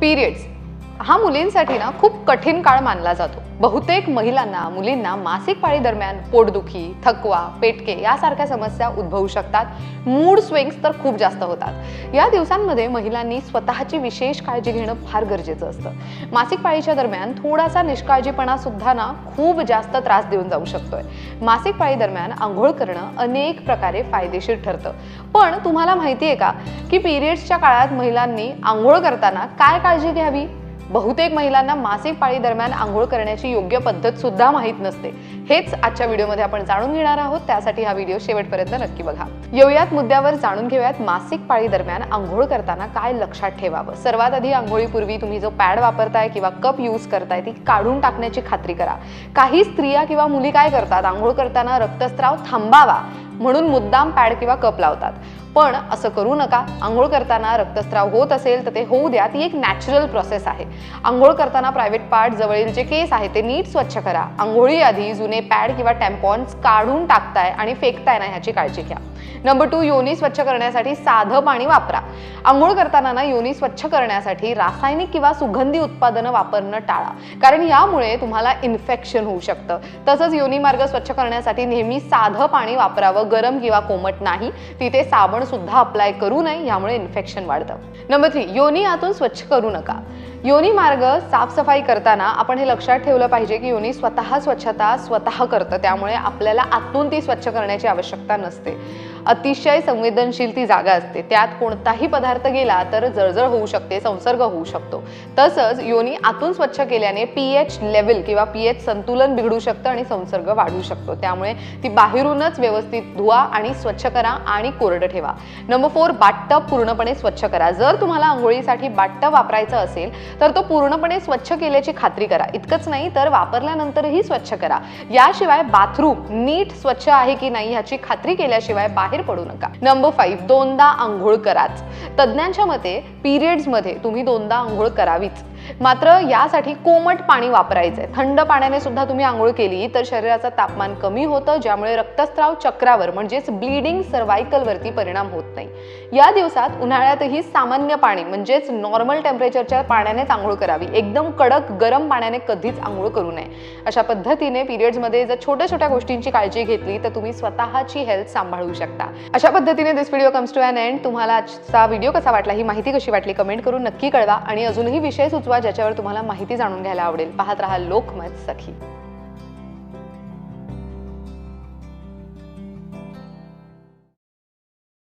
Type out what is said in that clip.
periods. हा मुलींसाठी ना खूप कठीण काळ मानला जातो. बहुतेक महिलांना मुलींना मासिक पाळी दरम्यान पोटदुखी थकवा पेटके यासारख्या समस्या उद्भवू शकतात. मूड स्विंग्स तर खूप जास्त होतात. या दिवसांमध्ये महिलांनी स्वतःची विशेष काळजी घेणं फार गरजेचं असतं. मासिक पाळीच्या दरम्यान थोडासा निष्काळजीपणा सुद्धा ना खूप जास्त त्रास देऊन जाऊ शकतोय. मासिक पाळी दरम्यान आंघोळ करणं अनेक प्रकारे फायदेशीर ठरतं. पण तुम्हाला माहिती आहे का की पिरियड्सच्या काळात महिलांनी आंघोळ करताना काय काळजी घ्यावी? बहुतेक महिलांना मासिक पाळी दरम्यान आंघोळ करण्याची योग्य पद्धत सुद्धा माहीत नसते. हेच आजच्या व्हिडिओमध्ये आपण जाणून घेणार आहोत. त्यासाठी हा व्हिडिओ शेवटपर्यंत नक्की बघा. येऊयात मुद्द्यावर जाणून घेऊयात मासिक पाळी दरम्यान आंघोळ करताना काय लक्षात ठेवावं? सर्वात आधी आंघोळीपूर्वी तुम्ही जो पॅड वापरताय किंवा कप यूज करताय ती काढून टाकण्याची खात्री करा. काही स्त्रिया किंवा मुली काय करतात? आंघोळ करताना रक्तस्राव थांबावा म्हणून मुद्दाम पॅड किंवा कप लावतात. पण असं करू नका. आंघोळ करताना रक्तस्राव होत असेल तर ते होऊ द्या. ती एक नॅचरल प्रोसेस आहे. आंघोळ करताना प्रायव्हेट पार्ट जवळील जे केस आहे ते नीट स्वच्छ करा. आंघोळी आधी जुने पॅड किंवा टॅम्पॉन्स काढून टाकताय आणि फेकताय ना ह्याची काळजी घ्या. नंबर टू योनी स्वच्छ करण्यासाठी साधं पाणी वापरा. आंघोळ करताना ना योनी स्वच्छ करण्यासाठी रासायनिक किंवा सुगंधी उत्पादनं वापरणं टाळा. कारण यामुळे तुम्हाला इन्फेक्शन होऊ शकतं. तसंच योनी मार्ग स्वच्छ करण्यासाठी नेहमी साधं पाणी वापरावं. गरम किंवा कोमट नाही. तिथे साबण सुद्धा अप्लाय करू नये यामुळे इन्फेक्शन वाढतं. नंबर थ्री योनी आतून स्वच्छ करू नका. योनी मार्ग साफसफाई करताना आपण हे लक्षात ठेवलं पाहिजे की योनी स्वतः स्वच्छता स्वतः करतं. त्यामुळे आपल्याला आतून ती स्वच्छ करण्याची आवश्यकता नसते. अतिशय संवेदनशील ती जागा असते. त्यात कोणताही पदार्थ गेला तर जळजळ होऊ शकते संसर्ग होऊ शकतो. तसंच योनी आतून स्वच्छ केल्याने पी एच लेवल किंवा पी एच संतुलन बिघडू शकतं आणि संसर्ग वाढू शकतो. त्यामुळे ती बाहेरूनच व्यवस्थित धुवा आणि स्वच्छ करा आणि कोरडं ठेवा. नंबर फोर बाटटब पूर्णपणे स्वच्छ करा. जर तुम्हाला आंघोळीसाठी बाटटब वापरायचं असेल तर तो पूर्णपणे स्वच्छ केल्याची खात्री करा. इतकंच नाही तर वापरल्यानंतरही स्वच्छ करा. याशिवाय बाथरूम नीट स्वच्छ आहे की नाही ह्याची खात्री केल्याशिवाय बाहेर पडू नका. नंबर फाईव्ह दोनदा आंघोळ कराच. तज्ज्ञांच्या मते पिरियड्समध्ये तुम्ही दोनदा आंघोळ करावीच. मात्र यासाठी कोमट पाणी वापरायचंय. थंड पाण्याने सुद्धा तुम्ही आंघोळ केली तर शरीराचं तापमान कमी होतं ज्यामुळे रक्तस्राव चक्रावर म्हणजेच ब्लिडिंग सर्वायकलवरती परिणाम होत नाही. या दिवसात उन्हाळ्यातही सामान्य पाणी म्हणजेच नॉर्मल टेम्परेचरच्या पाण्यानेच आंघोळ करावी. एकदम कडक गरम पाण्याने कधीच आंघोळ करू नये. अशा पद्धतीने पिरियड्समध्ये जर छोट्या छोट्या गोष्टींची काळजी घेतली तर तुम्ही स्वतःची हेल्थ सांभाळू शकता. अशा पद्धतीने this video comes to an end तुम्हाला आजचा व्हिडिओ कसा वाटला ही माहिती कशी वाटली कमेंट करून नक्की कळवा. आणि अजूनही विषय सुचवा ज्याच्यावर तुम्हाला माहिती जाणून घ्यायला आवडेल. पाहत राहा लोकमत सखी.